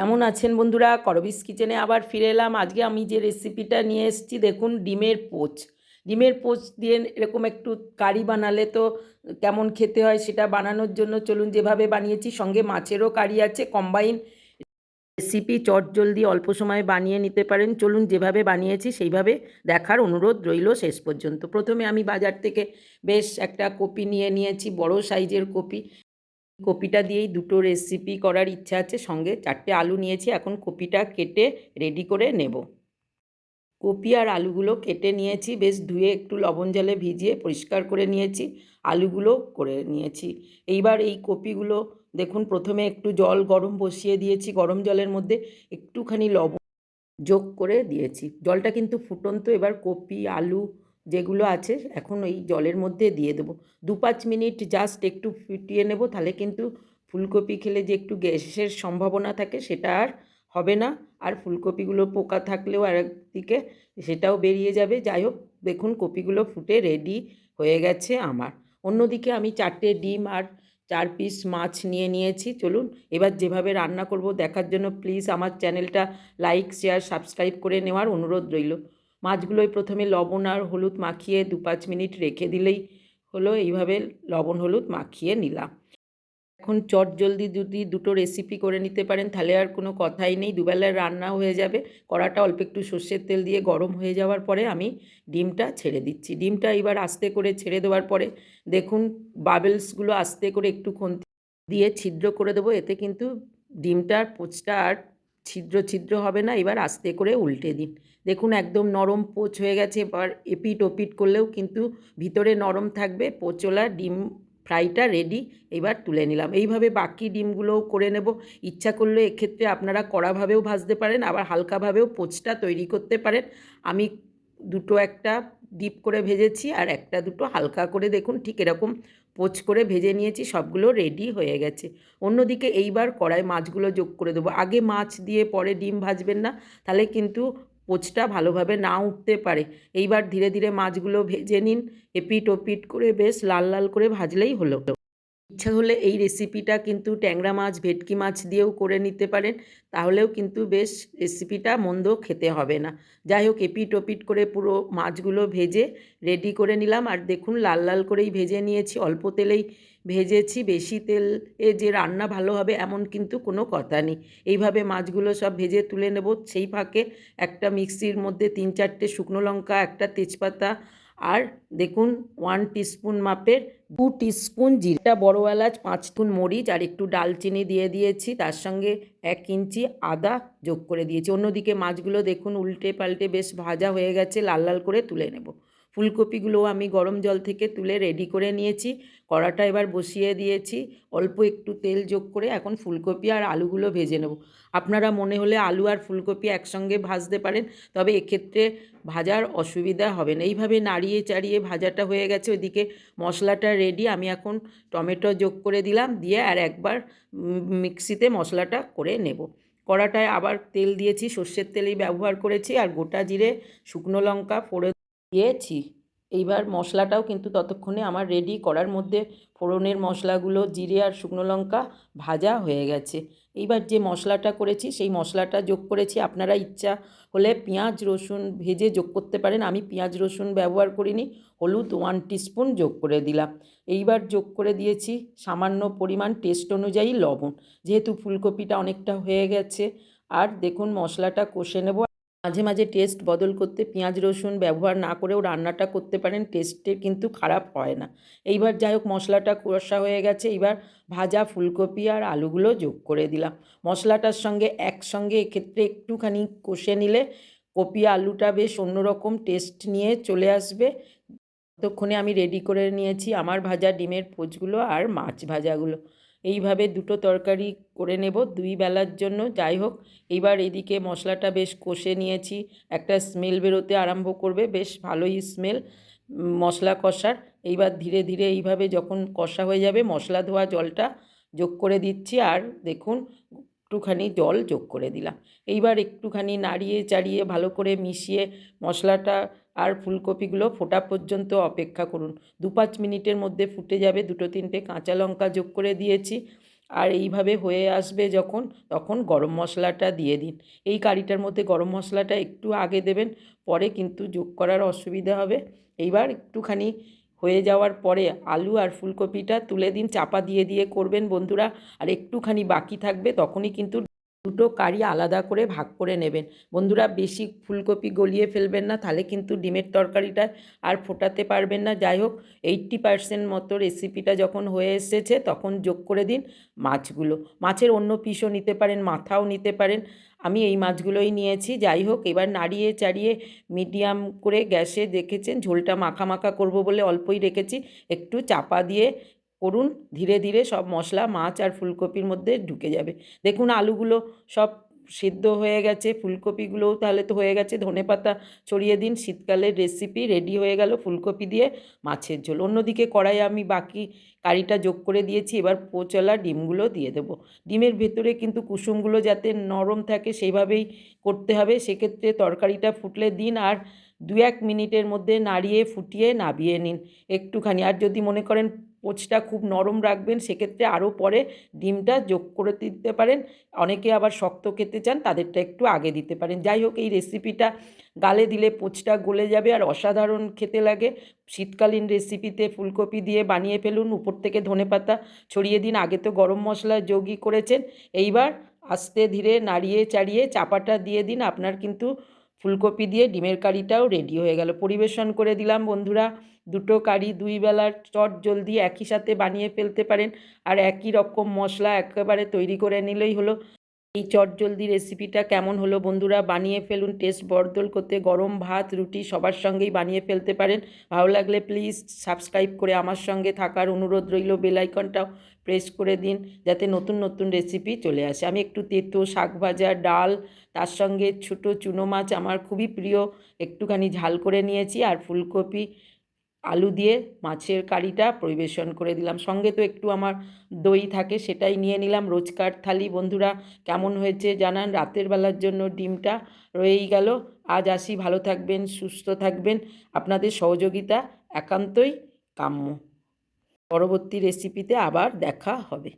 কেমন আছেন বন্ধুরা? করবিস কিচেনে আবার ফিরে এলাম। আজকে আমি যে রেসিপিটা নিয়ে এসেছি, দেখুন, ডিমের পোচ। ডিমের পোচ দিয়ে এরকম একটু কারি বানালে তো কেমন খেতে হয় সেটা বানানোর জন্য চলুন যেভাবে বানিয়েছি, সঙ্গে মাছেরও কারি আছে কম্বাইন রেসিপি চট জলদি অল্প সময়ে বানিয়ে নিতে পারেন। চলুন যেভাবে বানিয়েছি সেইভাবে দেখার অনুরোধ রইল শেষ পর্যন্ত। প্রথমে আমি বাজার থেকে বেশ একটা কপি নিয়ে নিয়েছি, বড় সাইজের কপি। কপিটা দিয়েই দুটো রেসিপি করার ইচ্ছা আছে। সঙ্গে চারটে আলু নিয়েছি, এখন কপিটা কেটে রেডি করে নেব। কপি আর আলুগুলো কেটে নিয়েছি, বেশ ধুয়ে একটু লবণ জলে ভিজিয়ে পরিষ্কার করে নিয়েছি, আলুগুলো করে নিয়েছি। এইবার এই কপিগুলো দেখুন, প্রথমে একটু জল গরম বসিয়ে দিয়েছি, গরম জলের মধ্যে একটুখানি লবণ যোগ করে দিয়েছি। জলটা কিন্তু ফুটন্ত, এবার কপি, আলু যেগুলো আছে, এখন ওই জলের মধ্যে দিয়ে দেবো। দু পাঁচ মিনিট জাস্ট একটু ফুটিয়ে নেব, তাহলে কিন্তু ফুলকপি খেলে যে একটু গ্যাসের সম্ভাবনা থাকে, সেটা আর হবে না। আর ফুলকপিগুলো পোকা থাকলেও আর একদিকে সেটাও বেরিয়ে যাবে। যাই হোক, দেখুন কপিগুলো ফুটে রেডি হয়ে গেছে আমার। অন্যদিকে আমি চারটে ডিম আর চার পিস মাছ নিয়ে নিয়েছি। চলুন, এবার যেভাবে রান্না করব দেখার জন্য প্লিজ আমার চ্যানেলটা লাইক শেয়ার সাবস্ক্রাইব করে নেওয়ার অনুরোধ রইল। মাছগুলোই প্রথমে লবণ আর হলুদ মাখিয়ে দু পাঁচ মিনিট রেখে দিলেই হলো, এইভাবে লবণ হলুদ মাখিয়ে নিলাম। এখন চট জলদি যদি দুটো রেসিপি করে নিতে পারেন, তাহলে আর কোনো কথাই নেই। দুবেলার রান্না হয়ে যাবে। কড়াটা অল্প একটু সর্ষের তেল দিয়ে গরম হয়ে যাওয়ার পরে আমি ডিমটা ছেড়ে দিচ্ছি। ডিমটা এবার আস্তে করে ছেড়ে দেওয়ার পরে দেখুন বাবেলসগুলো আস্তে করে একটু খুন্তি দিয়ে ছিদ্র করে দেবো। এতে কিন্তু ডিমটার পোচটা আর ছিদ্র ছিদ্র হবে না। এবার আস্তে করে উল্টে দিন। দেখুন, একদম নরম পোচ হয়ে গেছে। এবার এপিট ওপিট করলেও কিন্তু ভিতরে নরম থাকবে। পোচলা ডিম ফ্রাইটা রেডি এবার তুলে নিলাম। এইভাবে বাকি ডিমগুলোও করে নেব। ইচ্ছা করলে এক্ষেত্রে আপনারা কড়াভাবেও ভাজতে পারেন, আবার হালকাভাবেও পোচটা তৈরি করতে পারেন। আমি দুটো একটা ডিপ করে ভেজেছি আর একটা দুটো হালকা করে দেখুন, ঠিক এরকম পোচ করে ভেজে নিয়েছি, সবগুলো রেডি হয়ে গেছে। অন্যদিকে এইবার কড়াই মাছগুলো যোগ করে দেবো। আগে মাছ দিয়ে পরে ডিম ভাজবেন না, তাহলে কিন্তু পোচটা ভালোভাবে না উঠতে পারে। এইবার ধীরে ধীরে মাছগুলো ভেজে নিন। এপিট ওপিট করে বেশ লাল লাল করে ভাজলেই হলো। ইচ্ছা হলে এই রেসিপিটা কিন্তু ট্যাংরা মাছ, ভেটকি মাছ দিয়েও করে নিতে পারেন। তাহলেও কিন্তু বেশ রেসিপিটা মন্দ খেতে হবে না। যাই হোক, এপিট ওপিট করে পুরো মাছগুলো ভেজে রেডি করে নিলাম। আর দেখুন, লাল লাল করেই ভেজে নিয়েছি। অল্প তেলেই ভেজেছি। বেশি তেল এ যে রান্না ভালো হবে এমন কিন্তু কোনো কথা নেই। এইভাবে মাছগুলো সব ভেজে তুলে নেব। সেই ফাঁকে একটা মিক্সির মধ্যে তিন চারটে শুকনো লঙ্কা, একটা তেজপাতা আর দেখুন ওয়ান টিস্পুন মাপের দু টিস্পুন জিরা। বড়ো এলাচ, পাঁচ স্পুন মরিচ আর একটু ডালচিনি দিয়ে দিয়েছি। তার সঙ্গে এক ইঞ্চি আদা যোগ করে দিয়েছি। অন্যদিকে মাছগুলো দেখুন, উল্টে পাল্টে বেশ ভাজা হয়ে গেছে, লাল লাল করে তুলে নেব। ফুলকপিগুলোও আমি গরম জল থেকে তুলে রেডি করে নিয়েছি। কড়াটা এবার বসিয়ে দিয়েছি। অল্প একটু তেল যোগ করে এখন ফুলকপি আর আলুগুলো ভেজে নেব। আপনারা মনে হলে আলু আর ফুলকপি একসঙ্গে ভাজতে পারেন, তবে এক্ষেত্রে ভাজার অসুবিধা হবে না। এইভাবে নাড়িয়ে চাড়িয়ে ভাজাটা হয়ে গেছে ওইদিকে মশলাটা রেডি আমি এখন টমেটো যোগ করে দিলাম, দিয়ে আর একবার মিক্সিতে মশলাটা করে নেব। কড়াটায় আবার তেল দিয়েছি, সর্ষের তেলেই ব্যবহার করেছি, আর গোটা জিরে শুকনো লঙ্কা ফোড়ে দিয়েছি। এইবার মশলাটাও কিন্তু ততক্ষণে আমার রেডি করার মধ্যে ফোড়নের মশলাগুলো, জিরে আর শুকনো লঙ্কা ভাজা হয়ে গেছে। এইবার যে মশলাটা করেছি, সেই মশলাটা যোগ করেছি। আপনারা ইচ্ছা হলে পেঁয়াজ, রসুন ভেজে যোগ করতে পারেন। আমি পেঁয়াজ, রসুন ব্যবহার করিনি, হলুদ ওয়ান টিস্পুন যোগ করে দিলাম। এইবার যোগ করে দিয়েছি সামান্য পরিমাণ টেস্ট অনুযায়ী লবণ। যেহেতু ফুলকপিটা অনেকটা হয়ে গেছে, আর দেখুন মশলাটা কষে নেব। মাঝে মাঝে টেস্ট বদল করতে পেঁয়াজ, রসুন ব্যবহার না করেও রান্নাটা করতে পারেন টেস্টে কিন্তু খারাপ হয় না। এইবার যাই হোক, মশলাটা কষা হয়ে গেছে এবার ভাজা ফুলকপি আর আলুগুলো যোগ করে দিলাম। মশলাটার সঙ্গে একসঙ্গে এক্ষেত্রে একটুখানি কষে নিলে কপি আলুটা বেশ অন্যরকম টেস্ট নিয়ে চলে আসবে। ততক্ষণে আমি রেডি করে নিয়েছি আমার ভাজা ডিমের পোচগুলো আর মাছ ভাজাগুলো। এইভাবে দুটো তরকারি করে নেব, দুই বেলার জন্য। যাই হোক, এইবার এদিকে মশলাটা বেশ কষে নিয়েছি। একটা স্মেল বেরোতে আরম্ভ করবে, বেশ ভালোই স্মেল মশলা কষার। এইবার ধীরে ধীরে এইভাবে যখন কষা হয়ে যাবে, মশলা ধোয়া জলটা যোগ করে দিচ্ছি আর দেখুন, একটুখানি জল যোগ করে দিলাম। এইবার একটুখানি নাড়িয়ে চাড়িয়ে ভালো করে মিশিয়ে মশলাটা আর ফুলকপিগুলো ফোটা পর্যন্ত অপেক্ষা করুন। দু পাঁচ মিনিটের মধ্যে ফুটে যাবে। দুটো তিনটে কাঁচা লঙ্কা যোগ করে দিয়েছি। আর এইভাবে হয়ে আসবে যখন, তখন গরম মশলাটা দিয়ে দিন। এই কারিটার মধ্যে গরম মশলাটা একটু আগে দেবেন, পরে কিন্তু যোগ করার অসুবিধা হবে। এইবার একটুখানি হয়ে যাওয়ার পরে আলু আর ফুলকপিটা তুলে দিন, চাপা দিয়ে দিয়ে করবেন বন্ধুরা। আর একটুখানি বাকি থাকবে, তখনই কিন্তু দুটো কারি আলাদা করে ভাগ করে নেবেন। বন্ধুরা, বেশি ফুলকপি গলিয়ে ফেলবেন না, তাহলে কিন্তু ডিমের তরকারিটা আর ফোটাতে পারবেন না। যাই হোক, এইট্টি পার্সেন্ট মতো রেসিপিটা যখন হয়ে এসেছে, তখন যোগ করে দিন মাছগুলো। মাছের অন্য পিসও নিতে পারেন, মাথাও নিতে পারেন। আমি এই মাছগুলোই নিয়েছি। যাই হোক, এবার নাড়িয়ে চাড়িয়ে মিডিয়াম করে গ্যাসে দেখেছেন, ঝোলটা মাখা মাখা করব বলে অল্পই রেখেছি। একটু চাপা দিয়ে করুন। ধীরে ধীরে সব মশলা, মাছ আর ফুলকপির মধ্যে ঢুকে যাবে। দেখুন আলুগুলো সব সিদ্ধ হয়ে গেছে। ফুলকপিগুলোও তাহলে তো হয়ে গেছে। ধনে পাতা ছড়িয়ে দিন। শীতকালের রেসিপি রেডি হয়ে গেল ফুলকপি দিয়ে মাছের ঝোল। অন্যদিকে কড়াই আমি বাকি কারিটা যোগ করে দিয়েছি। এবার পোচলা ডিমগুলো দিয়ে দেবো। ডিমের ভেতরে কিন্তু কুসুমগুলো যাতে নরম থাকে সেইভাবেই করতে হবে। সেক্ষেত্রে তরকারিটা ফুটলে দিন আর দু এক মিনিটের মধ্যে নাড়িয়ে, ফুটিয়ে, নাবিয়ে নিন। একটুখানি। আর যদি মনে করেন পোচটা খুব নরম রাখবেন, সেক্ষেত্রে আরও পরে ডিমটা যোগ করে দিতে পারেন। অনেকে আবার শক্ত খেতে চান, তাদেরটা একটু আগে দিতে পারেন। যাই হোক, এই রেসিপিটা গালে দিলে পোচটা গলে যাবে আর অসাধারণ খেতে লাগে। শীতকালীন রেসিপিতে ফুলকপি দিয়ে বানিয়ে ফেলুন, উপর থেকে ধনেপাতা ছড়িয়ে দিন। আগে তো গরম মশলা যোগই করেছেন। এইবার আস্তে ধীরে নাড়িয়ে চাড়িয়ে চাপাটা দিয়ে দিন। আপনার কিন্তু ফুলকপি দিয়ে ডিমের কারিটাও রেডি হয়ে গেল। পরিবেশন করে দিলাম বন্ধুরা। দুটো কারি দুই বেলার চট জলদি একই সাথে বানিয়ে ফেলতে পারেন। আর একই রকম মশলা একেবারে তৈরি করে নিলেই হলো। এই চটজলদি রেসিপিটা কেমন হলো বন্ধুরা? বানিয়ে ফেলুন টেস্ট বরদল করতে গরম ভাত, রুটি সবার সঙ্গেই বানিয়ে ফেলতে পারেন। ভালো লাগলে প্লিজ সাবস্ক্রাইব করে আমার সঙ্গে থাকার অনুরোধ রইল। বেলাইকনটাও প্রেস করে দিন যাতে নতুন নতুন রেসিপি চলে আসে। আমি একটু তেতো, শাক ভাজা, ডাল, তার সঙ্গে ছোটো চুনো মাছ আমার খুবই প্রিয়। একটুখানি ঝাল করে নিয়েছি আর ফুলকপি আলু দিয়ে মাছের কারিটা পরিবেশন করে দিলাম। সঙ্গে তো একটু আমার দই থাকে, সেটাই নিয়ে নিলাম। রোজকার থালি, বন্ধুরা, কেমন হয়েছে জানান? রাতের বেলার জন্য ডিমটা রয়েই গেল। আজ আসি, ভালো থাকবেন, সুস্থ থাকবেন। আপনাদের সহযোগিতা একান্তই কাম্য। পরবর্তী রেসিপিতে আবার দেখা হবে।